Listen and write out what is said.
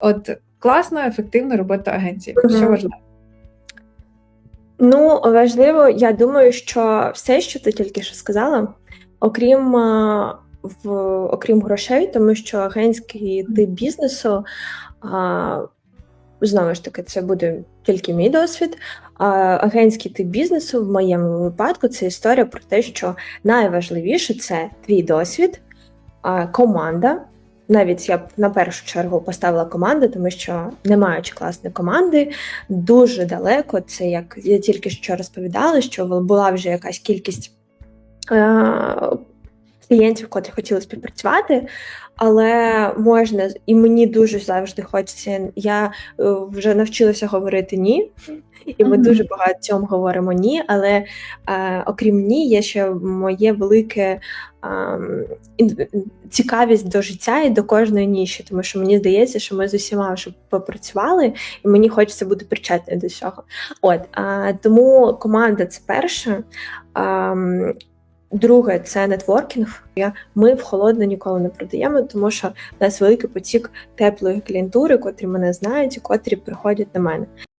От класно, ефективно робота агенції. Мгм. Що важливо? Ну, важливо, я думаю, що все, що ти тільки що сказала, окрім, в, окрім грошей, тому що агентський тип бізнесу, а, знову ж таки, це буде тільки мій досвід. А, агентський тип бізнесу в моєму випадку це історія про те, що найважливіше це твій досвід, а, команда. Навіть я б на першу чергу поставила команду, тому що не маючи класної команди, дуже далеко. Це як я тільки що розповідала, що була вже якась кількість е- клієнтів, котрі хотіли співпрацювати, але можна, і мені дуже завжди хочеться. Я е, вже навчилася говорити ні, і ми Мгм. дуже багато цьому говоримо ні. Але е, окрім ні, є ще моє велике ін- цікавість до життя і до кожної ніші, тому що мені здається, що ми з усіма вже попрацювали, і мені хочеться бути причетною до цього. От а, тому команда це перше. Ам, Друге, це нетворкінг. Ми в холодне ніколи не продаємо, тому що в нас великий потік теплої клієнтури, котрі мене знають і котрі приходять до мене.